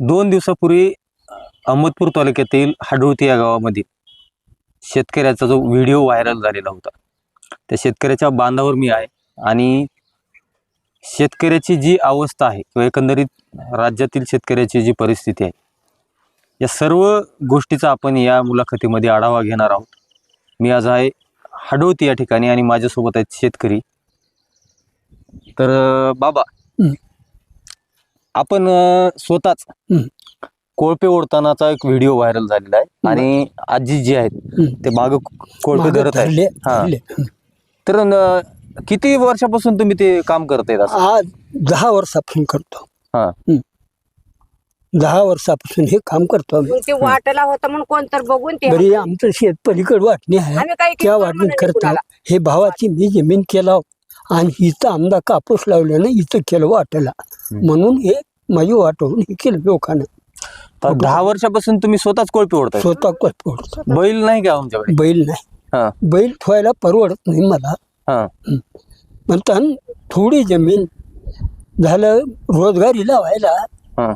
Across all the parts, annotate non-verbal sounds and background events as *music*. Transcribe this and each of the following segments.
दोन दिवसापूर्वी अहमदपूर तालुक्यातील हाडुळती या गावामध्ये शेतकऱ्याचा जो व्हिडिओ व्हायरल झालेला होता त्या शेतकऱ्याच्या बांधावर मी आहे आणि शेतकऱ्याची जी अवस्था आहे किंवा एकंदरीत राज्यातील शेतकऱ्याची जी परिस्थिती आहे या सर्व गोष्टीचा आपण या मुलाखतीमध्ये आढावा घेणार आहोत. मी आज आहे हाडोती या ठिकाणी आणि माझ्यासोबत आहेत शेतकरी. तर बाबा आपण अं, स्वतःच. कोळपे ओढतानाचा एक व्हिडिओ व्हायरल झालेला आहे हं. आणि आजी जी आहेत. ते माग कोळपे मागं धरत आहेत धरले हा. धरले. तर अं, किती वर्षापासून तुम्ही ते काम करत आहेत असं आज दहा वर्षापासून करतो हा. दहा वर्षापासून हे काम करतो आम्ही मग ते वाटला होता म्हणून कोण तर बघून ते बरी आमचं शेत पलीकड वाटणी आहे काही त्या वाटणीत नाही करतो कुणाला. हे भावाची मी जमीन केला आणि इथं आमदा कापूस लावल्यानं इथं केलं वाटायला हं. म्हणून हे माझी वाटवून हे केलं लोकांना तर दहा वर्षापासून तुम्ही स्वतःच कोळपे ओढताय. स्वतः कोळपवडतात. बैल नाही का आमच्याकडे? बैल नाही. हा. बैल ठेवायला परवडत नाही मला. हा. म्हणतात थोडी जमीन झालं रोजगारी लावायला हा.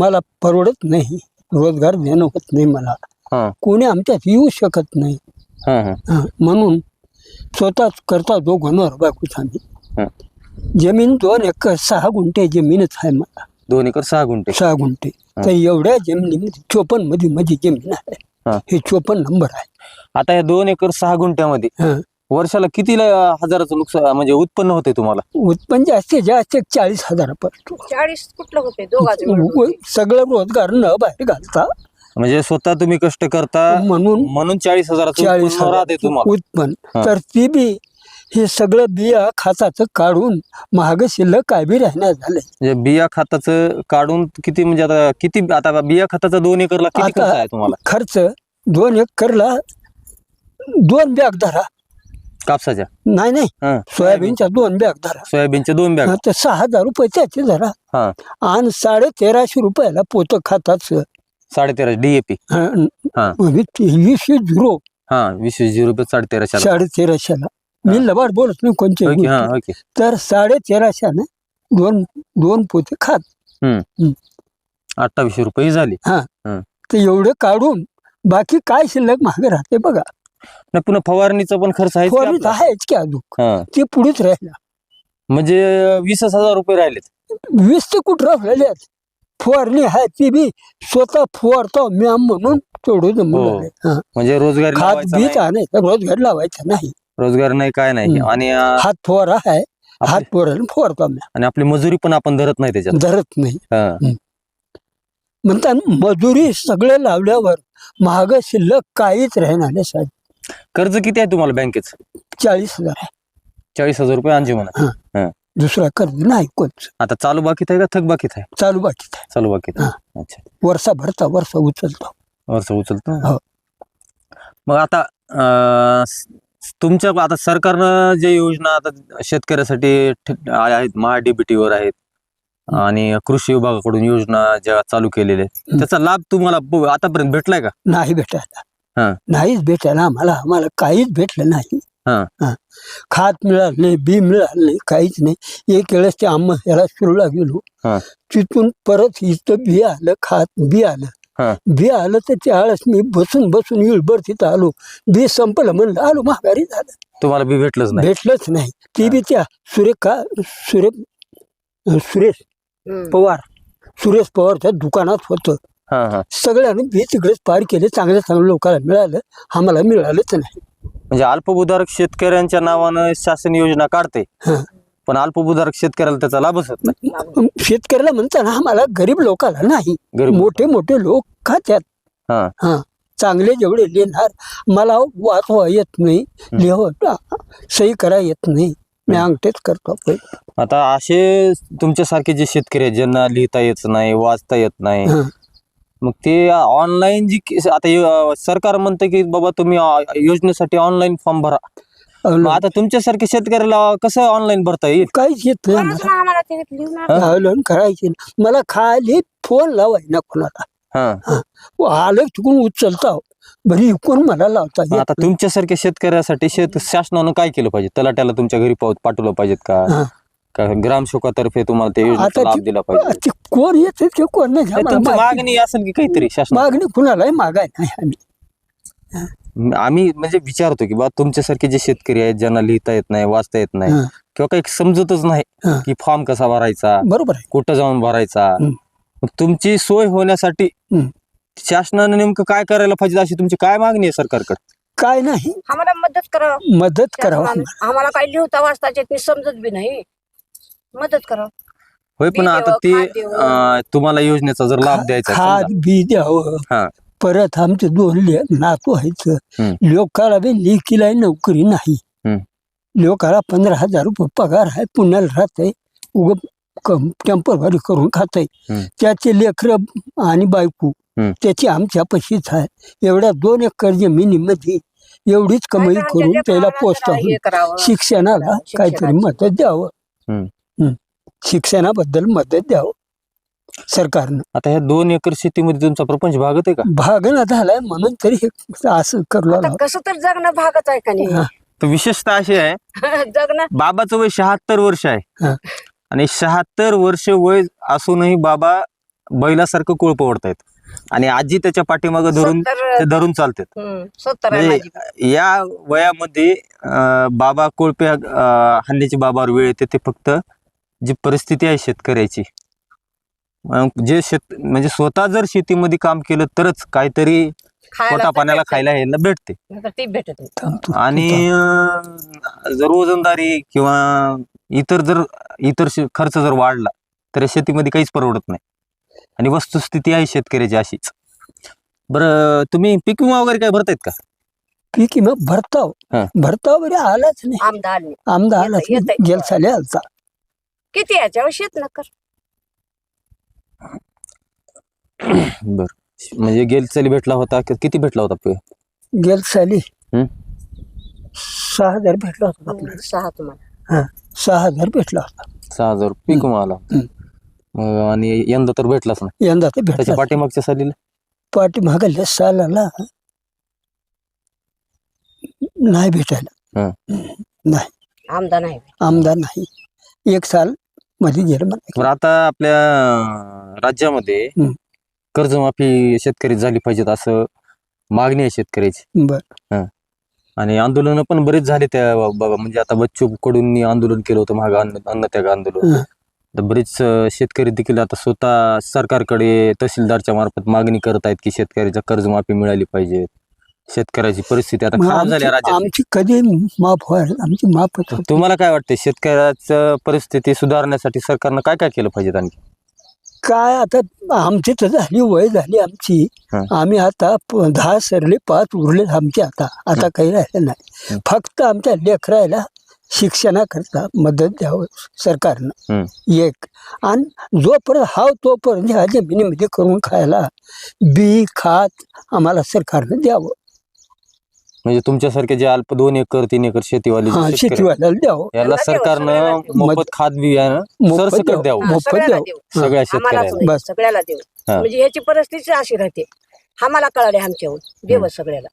मला परवडत नाही. रोजगार देणं होत नाही मला. हा. कोणी आमच्यात येऊ शकत नाही. हा हा. हा, म्हणून स्वतःच करता दोघांवर बायकोच आम्ही. हा. जमीन दोन एकर सहा गुंठे जमीनच आहे मला. दोन एकर सहा गुंठे. सहा गुंठे. तर एवढ्या जमिनीमध्ये चोपन्नमध्ये माझी जमीन हा. आहे. हे. चोपन्न नंबर आहे. आता या दोन एकर सहा गुंठ्यामध्ये हा. वर्षाला किती ला- हजाराचं नुकसान म्हणजे उत्पन्न होते तुम्हाला? उत्पन्न जास्तीत जास्त चाळीस हजारापर्यंत. चाळीस कुठलं होते दोघांचं मिळून. व- सगळं रोजगार न बाहेर घालता म्हणजे स्वतः तुम्ही कष्ट करता म्हणून म्हणून चाळीस हजाराचं चाळीस उत्पन्न राहते हजार तुम्हाला. उत्पन्न. हा. तर ती बी हे सगळं बिया खाताचं काढून महाग शिल्लक काय बी झालंय. म्हणजे बिया खताचं काढून किती म्हणजे आता किती आता बिया खताचा दोन एकरला किती आता- खर्च आहे तुम्हाला? खर्च दोन एकरला दोन बॅग धरा. कापसाच्या? नाही नाही. हा. सोयाबीनच्या दोन बॅग धरा. सोयाबीनचे दोन बॅग? हा, तर सहा हजार रुपये त्याचे धरा. हा. आणि साडे तेराशे रुपयाला पोत खाताच. साडे तेरा डीएपी हा. वीस झिरो. हा वीस वीस झिरो रुपये साडे तेराशे साडे तेराशेला. मी लबाड बोलत नाही ओके हा. ओके. तर साडे तेराशेने दोन दोन पोते खात. अठ्ठावीसशे रुपये झाली. तर एवढे काढून बाकी काय शिल्लक महाग राहते बघा. न पुन्हा फवारणीचा पण खर्च आहे आहेच की अजून. ते पुढेच राहिला. म्हणजे वीसच हजार रुपये राहिलेत. वीस ते कुठं राहिलेले आहेत फवारणी आहे ती बी स्वतः फवारतो मी म्हणून तेवढं हो. म्हणजे रोजगार खात लावायचा बीत नाही, आणायचं रोजगार लावायचा नाही. रोजगार नाही काय नाही. हम्म. आणि अं, हात फवारा आहे. हात आपली- फवारायला फवारतो आम्ही आणि आपली मजुरी पण आपण धरत नाही त्याच्यात. धरत नाही. हा. म्हणतात मजुरी सगळं लावल्यावर महाग शिल्लक काहीच राहणार नाही साहेब. कर्ज किती आहे तुम्हाला बँकेचं? चाळीस हजार आहे. चाळीस हजार रुपये अंजी म्हणा. दुसरा कर्ज नाही कोणच. आता चालू बाकीत आहे का? थक बाकीत आहे? चालू बाकीत आहे. चालू बाकीत आहे. अच्छा. वर्षा भरता वर्षा उचलतो. वर्ष उचलतो. हो. मग आता अं, स- तुमच्या आता सरकारनं जे योजना आता शेतकऱ्यासाठी ठ- आहेत महाडीबीटी वर आहेत. आणि कृषी विभागाकडून योजना ज्या चालू केलेल्या आहेत. त्याचा लाभ तुम्हाला ब- आतापर्यंत भेटलाय का नाही भेटायला हा. नाहीच भेटायला आम्हाला आम्हाला काहीच भेटलं नाही हा. हा. खात मिळालं नाही बी मिळालं नाही काहीच नाही एक वेळेस ते आम्हा याला सुरूला गेलो हा. तिथून परत इथं बी आलं खात बी. आलं बी आलं तर त्यावेळेस मी बसून बसून इळभर तिथं आलो. बी संपलं म्हणलं आलो महागारी झालं. तुम्हाला बी भेटलंच नाही. भेटलंच नाही. ती बी त्या सुरेखा सुरे सुरेश. पवार. सुरेश पवारच्या दुकानात होतं. हा हा. सगळ्यांनी बी तिकडेच पार केले चांगल्या चांगल्या लोकांना मिळालं. आम्हाला मिळालंच नाही. म्हणजे अल्पभूधारक शेतकऱ्यांच्या नावानं शासन योजना काढते. पण अल्पभूधारक शेतकऱ्याला त्याचा लाभच होत नाही. शेतकऱ्याला म्हणताना आम्हाला गरीब लोकांना नाही. गरीब मोठे मोठे लोक खात्यात. हा. हा चांगले जेवढे लिहिणार मला वाचवा येत नाही लिह सही करा येत नाही. मी अंगठेच करतो. आता असे तुमच्यासारखे जे शेतकरी आहेत ज्यांना लिहिता येत नाही वाचता येत नाही हा. मग ते ऑनलाईन जी आता सरकार म्हणतं की बाबा तुम्ही अ- योजनेसाठी ऑनलाईन फॉर्म भरा. मग आता तुमच्यासारखे शेतकऱ्याला कसं ऑनलाईन भरता येईल? काहीच येत नाही आम्हाला ते लिहून हा? करायचे नाही. मला खाली फोन लावाय ना कोणाला. हा. आलं तिकडून उचलता. बरी इकून मला लावता मग येत आता तुमच्यासारख्या शेतकऱ्यासाठी शेत शासनानं काय केलं पाहिजे? तलाट्याला तुमच्या घरी पाव- पाठवलं पाहिजेत का? हा. का ग्रामशोकातर्फे तुम्हाला योजनेचा आता लाभ ती- दिला पाहिजे? ते कोण येत ते कोण नाही. नाही, आम्हाला तुमची माहिती. मागणी असेल की काहीतरी शासन मागणी कुणालाही मागाय नाही आम्ही. आम्ही म्हणजे विचारतो की बा तुमच्यासारखे जे शेतकरी आहेत ज्यांना लिहिता येत नाही वाचता येत नाही हा. किंवा काही समजतच नाही हा. की फॉर्म कसा भरायचा बरोबर आहे कुठं जाऊन भरायचा हम्म. मग तुमची सोय होण्यासाठी हम्म. शासनाने नेमकं काय करायला पाहिजे अशी तुमची काय मागणी आहे सरकारकडे काय नाही आम्हाला मदत करा मदत करावं आम्हाला काही लिहिता वाचता येत नाही समजत बी नाही मदत करा होय पण आता ते. अं, तुम्हाला योजनेचा जर लाभ द्यायचा खाद. बी द्यावं हा. परत आमचे दोन ले- नातू व्हायचं हम्म. लोकाला बी लेकीला नोकरी नाही. लोकाला पंधरा हजार रुपये पगार आहे पुण्याला राहतंय उग टेम्परवारी करून खातंय हम्म. त्याचे लेकर आणि बायको. त्याची आमच्या पशीच आहे एवढ्या दोन एकर जमिनीमध्ये एवढीच कमाई करून त्याला हे करावं. शिक्षणाला काहीतरी. मदत द्यावं. शिक्षणाबद्दल मदत द्यावं सरकारनं. आता ह्या दोन एकर शेतीमध्ये तुमचा प्रपंच भागत आहे का? भागना झालाय म्हणून तरी हे असं करू आता लागलो. कसं तर जगणं भागच आहे का हा. नाही तर विशेषतः अशी आहे *laughs* जगणं. बाबाचं वय शहात्तर वर्ष आहे. हा. आणि शहात्तर वर्ष वय असूनही बाबा बैलासारखं कोळप ओढतायत आणि आजी त्याच्या पाठीमागं धरून सत्तर ते धरून चालतात. हम्म, सत्तर आहे म्हणजे माझी या वयामध्ये अं, बाबा कोळपे अं, हल्ल्याची बाबावर वेळ येते ते फक्त जी परिस्थिती आहे शेतकऱ्याची जे शेत म्हणजे स्वतः जर शेतीमध्ये काम केलं तरच काहीतरी खायला पोटा पाण्याला. खायला यायला भेटते नाहीतर ते भेटत नाही थांब तू. आणि अं, जर रोजंदारी किंवा इतर जर इतर शे- खर्च जर वाढला तर या शेतीमध्ये काहीच परवडत नाही आणि वस्तुस्थिती आहे शेतकऱ्याची अशीच बरं तुम्ही पीक विमा वगैरे काय भरतायत का पीक मग भरताव हा. भरताव बरे आलाच नाही आमदार. आमदार आलाच येतंय, नाही येतंय. गेल साले आलता किती याच्यावर शेत नकर बर. म्हणजे गेल चली भेटला होता. कि- किती भेटला होता पे? गेल साली. सहा हजार भेटला होता आपल्याला. सहा तुम्हाला. हा सहा हजार भेटला होता. सहा हजार पीक मग आणि यंदा तर भेटलाच नाही. यंदा ते त्याच्या भेटला पाठीमागच्या सालीला? पाठी मागल्या सालाला नाही भेटायला. हा. नाही. आमदार नाही. आमदार नाही. एक साल मध्ये बरं आता आपल्या राज्यामध्ये. कर्जमाफी शेतकरी झाली पाहिजेत असं मागणी आहे शेतकऱ्याची. बर. आणि आंदोलन पण बरेच झाले त्या बाबा म्हणजे आता बच्चू कडूंनी आंदोलन केलं होतं महाग अन्न अन्नत्याग आंदोलन. तर बरेच शेतकरी देखील आता स्वतः सरकारकडे तहसीलदारच्या मार्फत मागणी करत आहेत की शेतकऱ्याच्या कर्जमाफी मिळाली पाहिजे शेतकऱ्याची परिस्थिती आता मग खराब झाली आहे आमची राज्यात. आमची कधी माफ व्हायला आमची माफच होत तुम्हाला काय वाटतंय शेतकऱ्याचं परिस्थिती सुधारण्यासाठी सरकारनं काय काय केलं पाहिजे आणखी? काय आता आमची तर झाली वय झाली आमची. हं. आम्ही आता प- दहा सरले पाच उरले आमचे आता. आता काही राहिलं नाही. फक्त आमच्या लेकरायला शिक्षणाकरता मदत द्यावं सरकारनं. एक. आणि जोपर्यंत हाव तोपर्यंत ह्या जमिनीमध्ये करून खायला बी खात आम्हाला सरकारनं द्यावं. म्हणजे तुमच्यासारखे जे अल्प दोन एकर तीन एकर शेतीवाले जे हा शेतकरी आहेत, शेतीवाल्याला द्यावं याला सरकारनं. मोफत खात बियाणं मोफत सरसकट द्यावं. द्यावं. हा, मोफत सगळ्याला द्यावं. देऊ. सगळ्या आम्हालाच शेतकऱ्याला नाही, बस. सगळ्याला देऊ. हा. म्हणजे ह्याची परिस्थिती अशी राहते. आम्हाला कळाले आमच्याहून. देव सगळ्याला.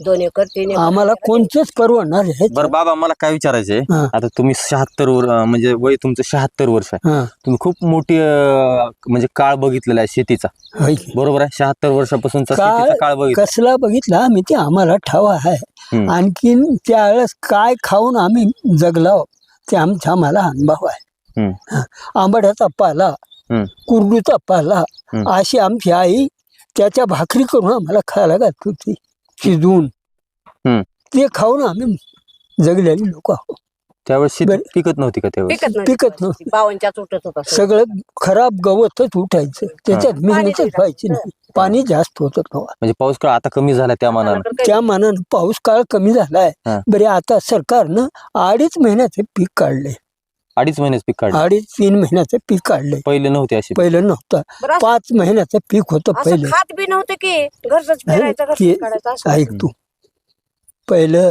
दोन एकर तीन एकर आम्हाला कोणतंच परवडणार आहे बरं बाबा मला काय विचारायचंय हा. आता तुम्ही शहात्तर म्हणजे वय तुमचं शहात्तर वर्ष आहे हा तुम्ही खूप मोठी अं, म्हणजे काळ बघितलेला आहे शेतीचा होय. बरोबर आहे शहात्तर वर्षापासूनचा काळ शेतीचा काळ बघितला कसला बघितला आम्ही ते आम्हाला ठावा आहे हम्म. आणखीन त्यावेळेस काय खाऊन आम्ही जगलो ते आमचा आम्हाला अनुभव आहे हम्म. हा. आंबाड्याचा पाला हम्म. कुरडूचा पाला हम्म. अशी आमची आई त्याच्या भाकरी करून आम्हाला खायला घालत होती शिजवून हम्म. ते खाऊन आम्ही जगलेली लोक आहोत त्यावेळेस शेती बरं. पिकत नव्हती का त्यावेळेस पिकत नव्हती पिकत परिस्थिती. बावनच्याच उठत होता सगळं. सगळं खराब गवतच उठायचं त्याच्यात मेहनतच नाही व्हायची. नाही पाणी जास्त होत तेव्हा म्हणजे पाऊस काळ आता कमी झाला त्या मानानं काही- त्या मानानं पाऊस काळ कमी झालाय हा. बरे आता सरकारनं अडीच महिन्याचे पीक काढले अडीच महिन्याच पीक काढलं. अडीच तीन महिन्याचं पीक काढले पहिले नव्हते अशी पहिलं नव्हतं. बरं असं- पाच महिन्याचं पीक होतं असं पहिलं. खात बी नव्हतं की घरच पेरायचं ते- घरच काढायचं असं? ऐक तू. पहिलं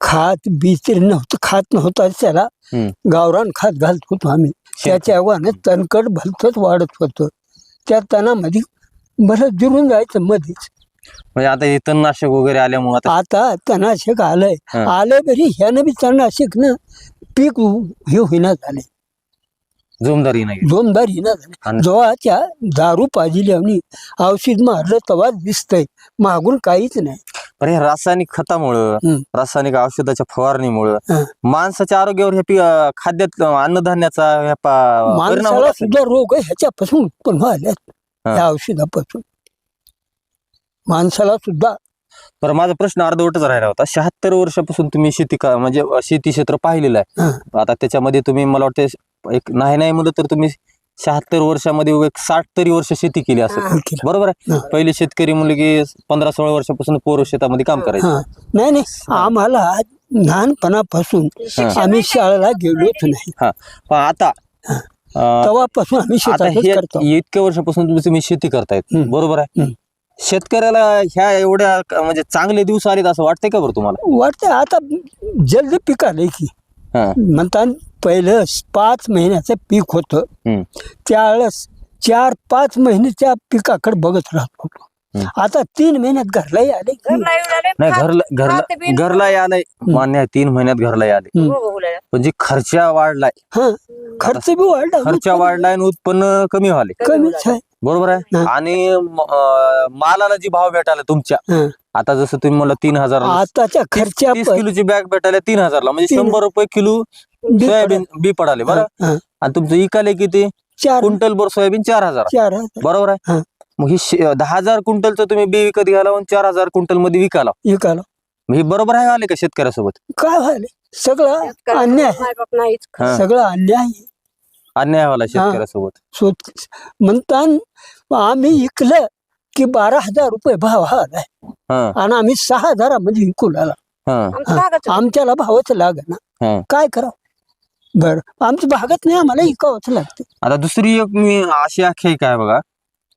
खात बी तरी नव्हतं खात नव्हतं त्याला हम्म. गावरान खात घालत होतो आम्ही. त्याच्या आव्हानं तणकट भलतच वाढत होतं. त्या तणामध्ये बरं जिरून जायचं मध्येच म्हणजे आता हे तणनाशक वगैरे आल्यामुळे आता आता तणाशक आलंय. हा. आलंय बरी ह्यानं बी तणाशक ना. पीक हे होईना झाले जोमदारी नाही जोमदार हिना झाली आणि- दारू पाजिली आणि औषध मारलं तेव्हा दिसतंय मागून काहीच नाही पण हे रासायनिक खतामुळं हम्म. रासायनिक औषधाच्या फवारणीमुळं हं. माणसाच्या आरोग्यावर हे पी- अं, खाद्यात अं, अन्नधान्याचा हे पा- परिणाम होत माणसाला असेल. सुद्धा रोग ह्याच्यापासून उत्पन्न व्हायल्यात हा. या औषधापासून माणसाला सुद्धा तर माझा प्रश्न अर्धवटच राहिला होता. शहात्तर वर्षापासून तुम्ही शेती का म्हणजे शेती क्षेत्र पाहिलेलं आहे. आता त्याच्यामध्ये तुम्ही मला वाटतं एक नाही नाही म्हणलं तर तुम्ही शहात्तर वर्षामध्ये एक साठ तरी वर्ष शेती केली असेल. बरोबर आहे. पहिले शेतकरी म्हणले की पंधरा सोळा वर्षापासून पोर शेतामध्ये काम करायचे. नाही नाही. आम्हाला लहानपणापासून आम्ही शाळेला गेलोच नाही. पण आता तेव्हापासून आम्ही इतक्या वर्षापासून तुम्ही शेती करतायत. बरोबर आहे. शेतकऱ्याला ह्या एवढ्या क- म्हणजे चांगले दिवस आलेत असं वाटतंय का बरं तुम्हाला? वाटतं आता जल्दी पीक आलंय की. हा. म्हणतात पहिलं पाच महिन्याचं पीक होतं. हम्म. त्यावेळेस चार पाच महिन्याच्या पिकाकडे बघत राहत होतो. हम्म. आता तीन महिन्यात घरलाही आले की. घरला येऊन आले, नाही घरला घरला खाते बिन- घरला आलंय मान्य आहे तीन महिन्यात घरला आले. हम्म. हो, हो, बोलायला. पण जे खर्चा वाढलाय. हा. खर्च बी वाढला. खर्च वाढलाय आणि उत्पन्न कमी व्हाले कमीच आहे. बरोबर आहे? हा. आणि म- अं, मालाला जी भाव भेटायला तुमच्या हा. आता जसं तुम्ही मला तीन हजार आताच्या खर्चा तीस किलोची बॅग भेटायला तीन हजारला म्हणजे तीन- शंभर रुपये किलो सोयाबीन बी पडाले बरं. आणि तुमचं इकाले किती? चार क्विंटल बर सोयाबीन चार हजार. चार हजार. बरोबर आहे? हा. मग ही शे- दहा हजार क्विंटलचं तुम्ही बी विकत घ्यायला आणि चार हजार क्विंटलमध्ये विकाला विकायला. मग हे बरोबर आहे आले का शेतकऱ्यासोबत? काय व्हायले? सगळं शेतकऱ्याला अन्याय. मायबाप नाहीच हा. सगळं अन्याय. आहे. अन्याय व्हायला शेतकऱ्यासोबत. म्हणतात आम्ही इकलं की बारा हजार रुपये भाव हा आलाय हा. आणि आम्ही सहा हजारामध्ये विकू लागला हा. आमचं भागच आहे. आमच्याला भावच लागना. हा. काय करावं? बर. आमचं भागत नाही आम्हाला इकावंच लागते. आता दुसरी एक मी अशी आख्यायिका आहे बघा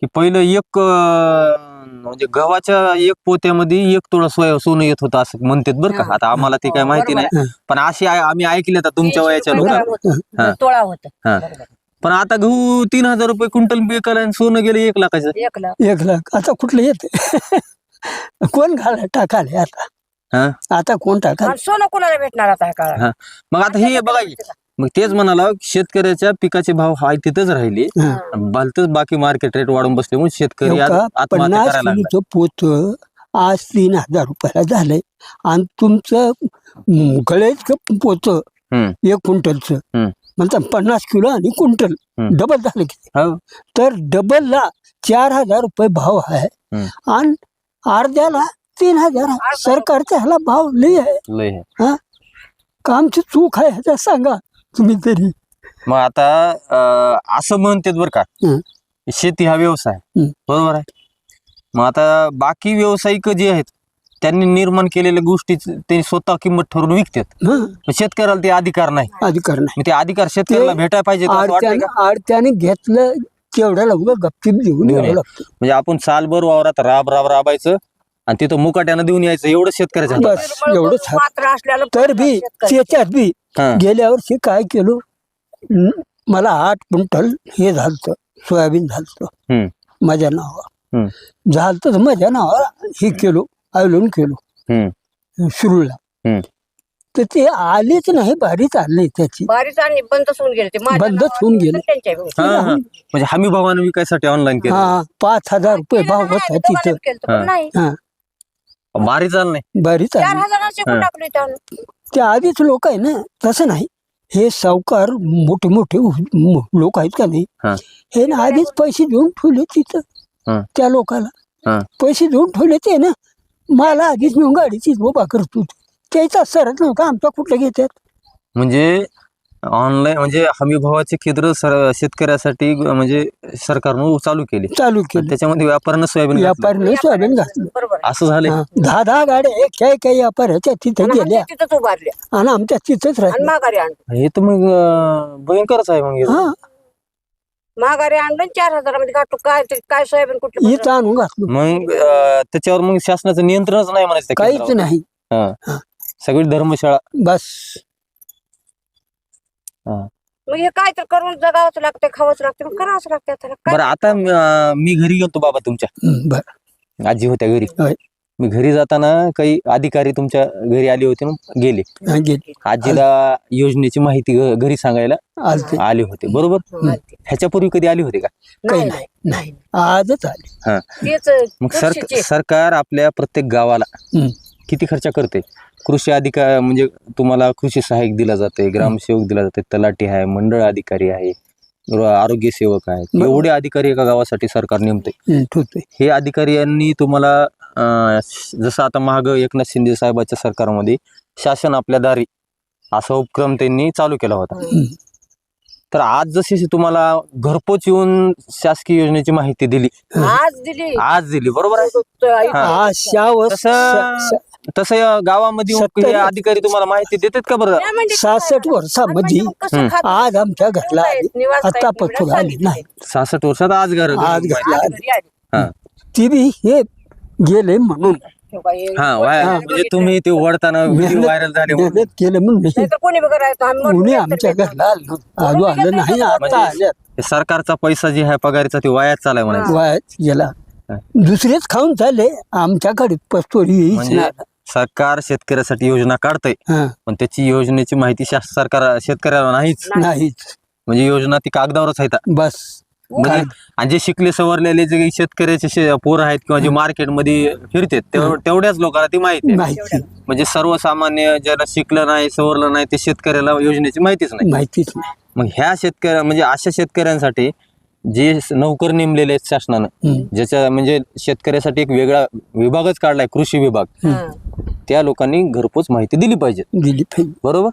की पहिलं एक अं, म्हणजे गव्हाच्या एक पोत्यामध्ये एक तोळा सोया सोनं येत होतं असं म्हणतात बरं का. आता आम्हाला ते काय हो, माहिती नाही. पण अशी आहे- आम्ही ऐकले आता तुमच्या वयाच्या लोकांना ग्राम होतं. तोळा होत. हा. पण आता गहू तीन हजार रुपये क्विंटल विकायला आणि सोनं गेलं एक लाखाचं. एक लाख. एक लाख. आता कुठलं येते *laughs* कोण घाला टाकाले आता हा? आता कोण टाकाले? आणि सोनं कोणाला भेटणार आता ह्या काळात? हा. मग आता हे बघा की, मग तेच म्हणाला शेतकऱ्याच्या पिकाचे भाव हाय तिथेच राहिले हा. भलतच बाकी मार्केट रेट वाढून बसल्यामुळे शेतकरी आज एवढा आत्महत्या पन्नास करायला लागला किलोचं पोत आज तीन हजार रुपयाला झालंय आणि तुमचं म, गळ्याचं पोत हम्म. एक क्विंटलचं हम्म. म्हणतात पन्नास किलो आणि क्विंटल हम्म. डबल झालं की हो तर डबलला चार हजार रुपये भाव आहे हम्म. आणि अर्ध्याला तीन हजार आहे. सरकारचा ह्याला भाव लई आहे लय आहे. का आमची चूक आहे ह्याचा सांगा तुम्ही तरी मग आता अं, असं म्हणतात बरं का. शेती हा व्यवसाय. बरोबर आहे मग आता बाकी व्यावसायिक जे आहेत त्यांनी निर्माण केलेल्या गोष्टी ते स्वतः किंमत ठरवून विकतात हं, पण शेतकऱ्याला ते अधिकार नाही अधिकार नाही मग ते अधिकार शेतकऱ्याला ते भेटायला पाहिजे असं वाटतंय आडत्याने का आडत्याने घेतलं तेवढ्याला उभं गपचिप देऊन देऊन यावं लागतं म्हणजे आपण सालभर वावरात राब राब राबायचं आणि तिथं मुकाट्यानं देऊन यायचं एवढं शेतकऱ्याच्या हातात बस एवढंच आहे. मात्र असल्याला तर बी शेतकरी. त्याच्यात बी. हा. गेल्या वर्षी काय केलो न- मला आठ क्विंटल हे झालत सोयाबीन झालत हम्म. माझ्या हम्म. झालत तर माझ्या नावावर हे केलो आयलोन केलो हम्म. सुरूला हम्म. तर ते आलेच नाही भारीच आले त्याची बारीच आणि बंदच होऊन गेले ते माझ्या बंदच नावावर होऊन गेले. त्यांच्या हा, हा. म्हणजे हमी भावानं विकायसाठी ऑनलाईन केलं हा पाच हजार रुपये भाव केलं होता नाही, तिथं दोघांनी केलं पण हा. नाही भारी चाल नाही भारीच चार आले हजाराचे हा. टाकले त्यानं ते आधीच लोक आहे ना तसं नाही हे सावकार मोठे मोठे लोक आहेत का नाही हा. ना आधीच पैसे देऊन ठेवले. तिथं त्या लोकाला. पैसे देऊन ठेवले ते ना मला आधीच नेऊन गाडीची उभा करत त्याचा सरच नव्हता आमचा कुठलं घेतात म्हणजे ऑनलाईन म्हणजे हमी भावाचे केंद्र सर शेतकऱ्यासाठी म्हणजे सरकारनं चालू केले. चालू केलं. त्याच्यामध्ये व्यापाऱ्यानं सोयाबीन घातलं. व्यापारीने सोयाबीन घातलं. बरोबर. असं झालंय. हा. दहा दहा गाड्या एक काही काही व्यापाऱ्याच्या तिथे आणि गेल्या. आमच्या तिथंच उभारल्या. आणि आमच्या तिथंच आणि राहिल्या माघारी आणलं. हे तर मग अं, भयंकरच आहे मग हे. हा. माघारी आणलं आणि चार हजारामध्ये घाटू काय ते काय सोयाबीन कुठलं इथं आणून घातलं. मग अं, त्याच्यावर मग शासनाचं नियंत्रणच नाही म्हणायचं त्या काहीच केंद्रावर. नाही. हा. सगळी धर्मशाळा. बस. मग हे काय तर करून जगावंच लागतं खावंच लागतं मग करावंच लागतं काय बरं आता अं, मी घरी गेलतो बाबा तुमच्या. बरं. आजी होत्या घरी. होय. मी घरी जाताना काही अधिकारी तुमच्या घरी आले होते ना गेले. गेले. आजीला योजनेची माहिती घ- घरी सांगायला आलते. आले होते बरोबर? हं. ह्याच्यापूर्वी कधी आली होते का? नाही नाही, नाही नाही. आजच आले. तेच मग सर. सरकार आपल्या प्रत्येक गावाला हम्म. किती खर्च करते? कृषी अधिकार म्हणजे तुम्हाला कृषी सहाय्यक दिला जाते ग्रामसेवक दिला जाते तलाठी आहे मंडळ अधिकारी आहे आरोग्य सेवक आहेत बरोबर. एवढे अधिकारी एका गावासाठी सरकार नेमते हं, हे अधिकारी यांनी तुम्हाला जसं आता महाग एकनाथ शिंदे साहेबाच्या सरकारमध्ये शासन आपल्या दारी असा उपक्रम त्यांनी चालू केला होता. हं. तर आज जशी तुम्हाला घरपोच येऊन शासकीय योजनेची माहिती दिली. आज दिली. आज दिली बरोबर आहे? हा. तसं- या गावामध्ये येऊन सत्तर- हे अधिकारी तुम्हाला माहिती देतात का बरं म्हणजे सहासष्ट वर्षामध्ये म्हणजे हं. आज आमच्या घरला आली आता निवडा आली. नाही सहासष्ट वर्षात आज घर आज घरला आली घरी आली. ती बी हे गेले म्हणून हा वाय- हा. म्हणजे तुम्ही ते व्हिडिओ मेहनत- व्हायरल झाले म्हणून. मेहनत केलं म्हणून कोणी कोणी येत आमच्या नाही. घरला आलं नव्हतं. आजू आलं नाही आता आल्या हे सरकारचा पैसा जे आहे पगारीचा ते वायाच चालाय म्हणायचं वायात गेला हा. दुसरेच खाऊन चालले आमच्याकडे पस्तोरी म्हणजे सरकार शेतकऱ्यासाठी योजना काढतंय. हा, पण त्याची योजनेची माहिती शास- सरकार शेतकऱ्याला नाहीच. नाहीच. म्हणजे योजना ती कागदावरच आहेत बस. म्हणजे आणि जे शिकले सवरलेले जे शेतकऱ्याचे शे- पोरं आहेत किंवा जे मार्केटमध्ये फिरतात तेव- तेवढ्याच लोकांना ती माहिती आहे. माहिती. म्हणजे सर्वसामान्य ज्याला शिकलं नाही सवरलं नाही ते शेतकऱ्याला योजनेची माहितीच नाही. माहितीच नाही. मग ह्या शेतकऱ्या म्हणजे अशा शेतकऱ्यांसाठी जे नौकर नेमलेले आहेत शासनानं. ज्याच्या म्हणजे शेतकऱ्यासाठी एक वेगळा विभागच काढलाय कृषी विभाग. त्या लोकांनी घरपोच माहिती दिली पाहिजे. दिली पाहिजे. बरोबर.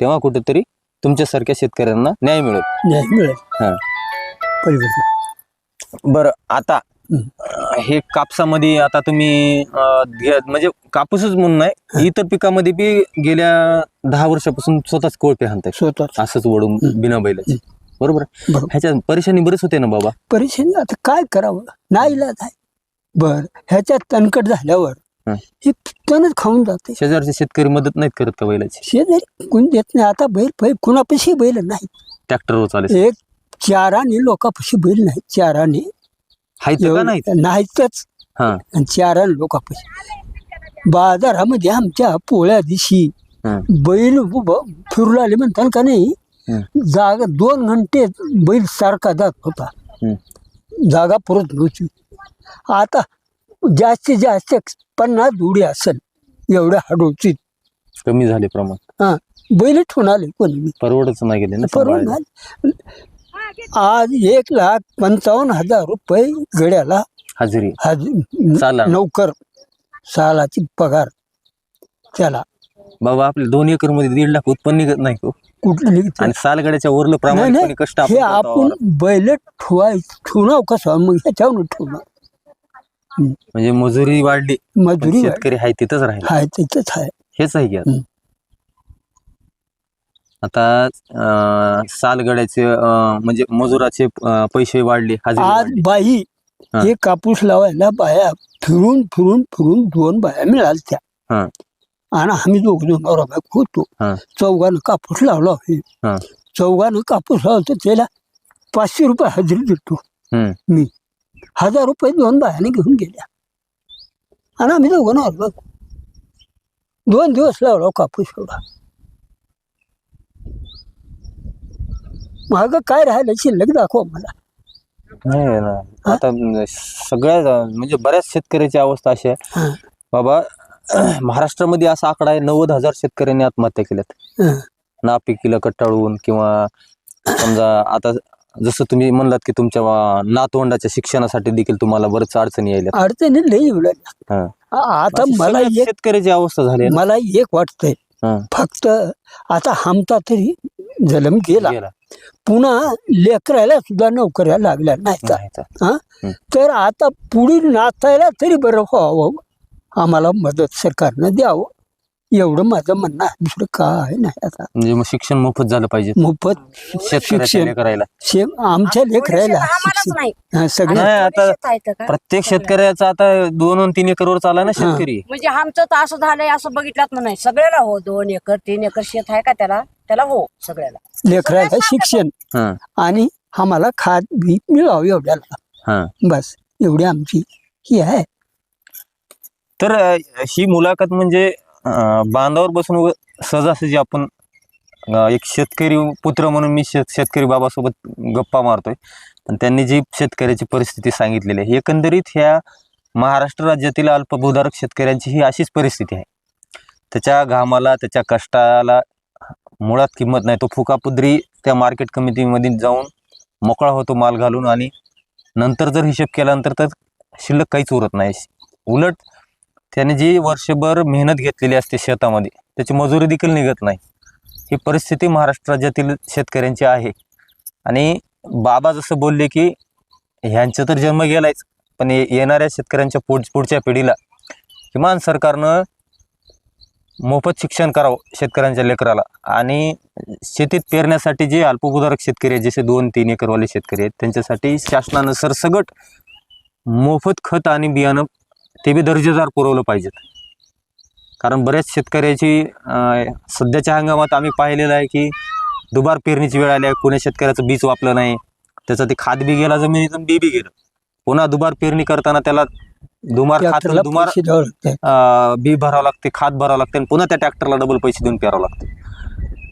तेव्हा कुठेतरी तुमच्यासारख्या शेतकऱ्यांना न्याय मिळेल. नाही मिळेल. हा. बरं आता हे कापसामध्ये आता तुम्ही अं, घे- म्हणजे कापूसच म्हणून नाही इतर पिकामध्ये बी गेल्या दहा वर्षापासून स्वतःच कोळपे हाणताय. स्वतः असंच वडून बिना बैलाचे. बरोबर? ह्याच्यात परेशानी बरेच होते ना बाबा? परेशानी आता काय करावं? नाही इलाज आहे. बर ह्याच्यात तणकट झाल्यावर हं. हे तणच खाऊन जाते. शेजारचे शेतकरी मदत नाहीत करत का बैलाची? शेजारी कोणी देत नाही. आता बैल बैल कुणापाशी बैल नाही. ट्रॅक्टरवर चालेल एक चाराने लोकापाशी बैल नाही चाराने. हायत का नाही नाहीतच. हा. आणि चाराने लोकापाशी. बाजारामध्ये आमच्या पोळ्या दिवशी हं. बैल उभं फिरू लागले म्हणतात का नाही. जागा दोन घंटे बैल सारखा जात होता. जागा पुरत नव्हती. आता जास्तीत जास्त पन्नास उडी असेल एवढ्या हडवची कमी झाले प्रमाण. हा बैल ठेवून आले कोणी? परवडच नाही गेले ना सांभाळायला. आज एक लाख पंचावन्न हजार रुपये गड्याला हजेरी. चालन. नौकर सालाची पगार त्याला. बाबा आपल्या दोन एकरमध्ये दीड लाख उत्पन्न निघत नाही हो. कुठलं निघतं आणि सालगड्याच्या वरलं नाही प्रामाणिकपणे नाही कष्ट हे आपण. बैल ठेवाय ठेवणार कसं मग ह्याच्यावर ठेवणार म्हणजे मजुरी वाढली पण मजुरी शेतकरी आहे तिथंच राहील आहे तिथंच आहे हेच आहे की आता. हम्म. आता अं, सालगड्याचे अं, म्हणजे मजुराचे अं, पैसे वाढले हजेरी आज वाढली. बाई हा. हे कापूस लावायला बाया फिरून फिरून फिरून दोन बाया मिळाल्या त्या हा. आणि आम्ही दोघ दोन नवरा बायको होतो. हा. चौघानं कापूस लावला होईल हा. चौघानं कापूस लावतो त्याला पाचशे रुपये हजेरी देतो. हम्म. मी. हजार रुपये दोन बायाने घेऊन गेल्या. आणि आम्ही दोघं नवरा बायको दोन दिवस लावला कापूस एवढा. माग काय राहिलं शिल्लक दाखवा मला. नाही ना. आता सगळ्या म्हणजे बऱ्याच शेतकऱ्याची अवस्था अशी आहे. हा. बाबा *clears throat* महाराष्ट्रामध्ये असा आकडा आहे नव्वद हजार शेतकऱ्यांनी आत्महत्या केल्यात. नापिकीला कटाळून किंवा समजा आता जसं तुम्ही म्हणलात की तुमच्या नातवंडाच्या शिक्षणासाठी देखील तुम्हाला बरेच अडचणी यायल्या अडचणी लई. आता मला शेतकऱ्याची अवस्था झाली. मला एक वाटतंय. फक्त आता हमता तरी जन्म गेला. पुन्हा लेकरायला सुद्धा नोकऱ्या लागल्या नाही. तर आता पुढील नाचायला तरी बरं व्हावं आम्हाला मदत सरकारनं द्यावं. एवढं माझं म्हणणं आहे. दुसरं काय नाही आता. म्हणजे मग शिक्षण मोफत झालं पाहिजे. मोफत शेतकऱ्याच्या शिक्षण. करायला शे आमच्या लेकरायला आम्हालाच शिक्षण. नाही. हा, सगळं नाही, आता शेत आहेत का? प्रत्येक शेतकऱ्याचा आता दोन आणि तीन एकरवर चालला ना शेतकरी. म्हणजे आमचं तर असं झालंय असं बघितलं नाही. सगळ्याला हो दोन एकर तीन एकर शेत आहे का त्याला? त्याला हो सगळ्याला. लेकरायला शिक्षण. हा. आणि आम्हाला खात बी मिळावं एवढ्याला. हा. बस एवढी आमची ही आहे. तर ही मुलाखत म्हणजे बांधावर बसून सहजासहजी आपण एक शेतकरी पुत्र म्हणून मी शेत शेतकरी बाबासोबत गप्पा मारतोय. पण त्यांनी जी शेतकऱ्याची परिस्थिती सांगितलेली आहे एकंदरीत ह्या महाराष्ट्र राज्यातील अल्पभूधारक शेतकऱ्यांची ही अशीच परिस्थिती आहे. त्याच्या घामाला त्याच्या कष्टाला मुळात किंमत नाही. तो फुकापुद्री त्या मार्केट कमिटीमध्ये जाऊन मोकळा होतो माल घालून आणि नंतर जर हिशेब केल्यानंतर तर शिल्लक काहीच उरत नाही. उलट त्याने जी वर्षभर मेहनत घेतलेली असते शेतामध्ये त्याची मजुरी देखील निघत नाही. ही परिस्थिती महाराष्ट्र राज्यातील शेतकऱ्यांची आहे. आणि बाबा जसं बोलले की ह्यांचा तर जन्म गेलायच पण येणाऱ्या शेतकऱ्यांच्या पुढ पुढच्या पिढीला किमान सरकारनं मोफत शिक्षण करावं शेतकऱ्यांच्या लेकराला. आणि शेतीत पेरण्यासाठी जे अल्पभूधारक शेतकरी आहेत जसे दोन तीन एकरवाले शेतकरी आहेत त्यांच्यासाठी शासनानं सरसगट मोफत खत आणि बियाणं ते बी दर्जेदार पुरवलं पाहिजेत. कारण बऱ्याच शेतकऱ्याची सध्याच्या हंगामात आम्ही पाहिलेलं आहे की दुबार पेरणीची वेळ आली आहे कोणी शेतकऱ्याचं बीज वापलं नाही त्याचं ते खाद बी गेला जमिनीतून बी बी गेलं. पुन्हा दुबार पेरणी करताना त्याला दुमार खात दुमार बी भरावं लागते खात भरावं लागते आणि पुन्हा त्या ट्रॅक्टरला डबल पैसे देऊन पेरावं लागते.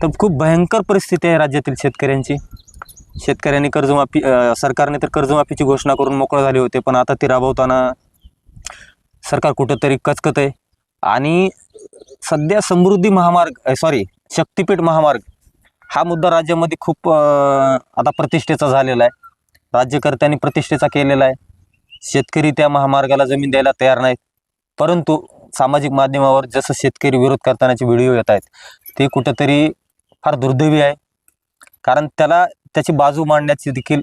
तर खूप भयंकर परिस्थिती आहे राज्यातील शेतकऱ्यांची. शेतकऱ्यांनी कर्जमाफी सरकारने तर कर्जमाफीची घोषणा करून मोकळं झाले होते पण आता ती राबवताना सरकार कुठंतरी कचकत आहे आणि सध्या समृद्धी महामार्ग सॉरी शक्तिपीठ महामार्ग हा मुद्दा राज्यामध्ये खूप आता प्रतिष्ठेचा झालेला आहे. राज्यकर्त्यांनी प्रतिष्ठेचा केलेला आहे. शेतकरी त्या महामार्गाला जमीन द्यायला तयार नाहीत. परंतु सामाजिक माध्यमावर जसं शेतकरी विरोध करतानाचे व्हिडिओ येत आहेत ते कुठंतरी फार दुर्दैवी आहे. कारण त्याला त्याची बाजू मांडण्याची देखील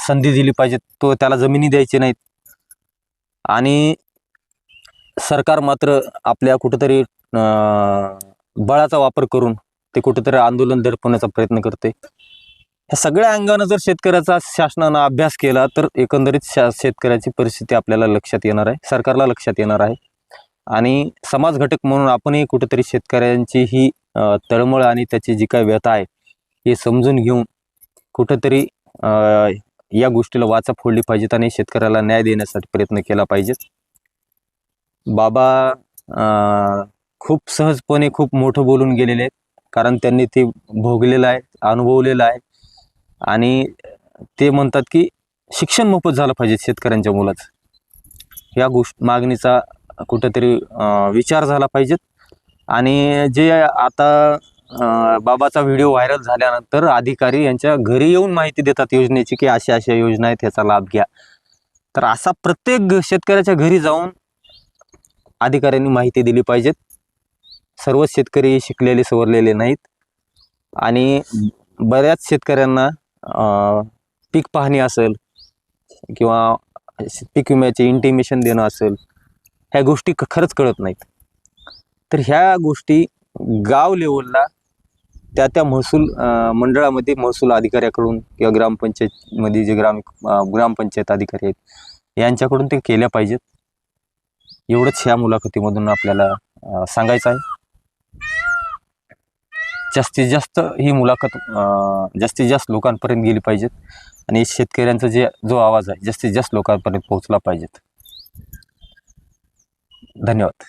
संधी दिली पाहिजे. तो त्याला जमिनी द्यायची नाहीत. आणि सरकार मात्र आपल्या कुठंतरी अं, बळाचा वापर करून ते कुठंतरी आंदोलन दडपवण्याचा प्रयत्न करते. ह्या सगळ्या अंगानं जर शेतकऱ्याचा शासनानं अभ्यास केला तर एकंदरीत शा शेतकऱ्याची परिस्थिती आपल्याला लक्षात येणार आहे. सरकारला लक्षात येणार आहे. आणि समाज घटक म्हणून आपणही कुठेतरी शेतकऱ्यांची ही तळमळ आणि त्याची जी काय व्यथा आहे हे समजून घेऊन कुठंतरी या गोष्टीला वाचा फोडली पाहिजेत आणि शेतकऱ्याला न्याय देण्यासाठी प्रयत्न केला पाहिजेत. बाबा खूप सहजपणे खूप मोठं बोलून गेलेले आहेत. कारण त्यांनी ते भोगलेलं आहे अनुभवलेलं आहे. आणि ते म्हणतात की शिक्षण मोफत झालं पाहिजे शेतकऱ्यांच्या मुलाचं. या गोष्ट मागणीचा कुठंतरी विचार झाला पाहिजेत. आणि जे आता बाबाचा व्हिडिओ व्हायरल झाल्यानंतर अधिकारी यांच्या घरी येऊन माहिती देतात योजनेची की अशा अशा योजना आहेत ह्याचा लाभ घ्या. तर असा प्रत्येक शेतकऱ्याच्या घरी जाऊन अधिकाऱ्यांनी माहिती दिली पाहिजेत. सर्वच शेतकरी शिकलेले सवरलेले नाहीत. आणि बऱ्याच शेतकऱ्यांना पीक पाहणी असेल किंवा पीक विम्याचे इंटिमेशन देणं असेल ह्या गोष्टी खरंच कळत नाहीत. तर ह्या गोष्टी गाव लेवलला त्या त्या महसूल मंडळामध्ये महसूल अधिकाऱ्याकडून किंवा ग्रामपंचायतमध्ये जे ग्राम ग्रामपंचायत अधिकारी आहेत यांच्याकडून ते केल्या पाहिजेत. एवढंच ह्या मुलाखतीमधून आपल्याला सांगायचं आहे. जास्तीत जास्त ही मुलाखत जास्तीत जास्त लोकांपर्यंत गेली पाहिजेत. आणि शेतकऱ्यांचा जे जो आवाज आहे जास्तीत जास्त लोकांपर्यंत पोहोचला पाहिजेत. धन्यवाद.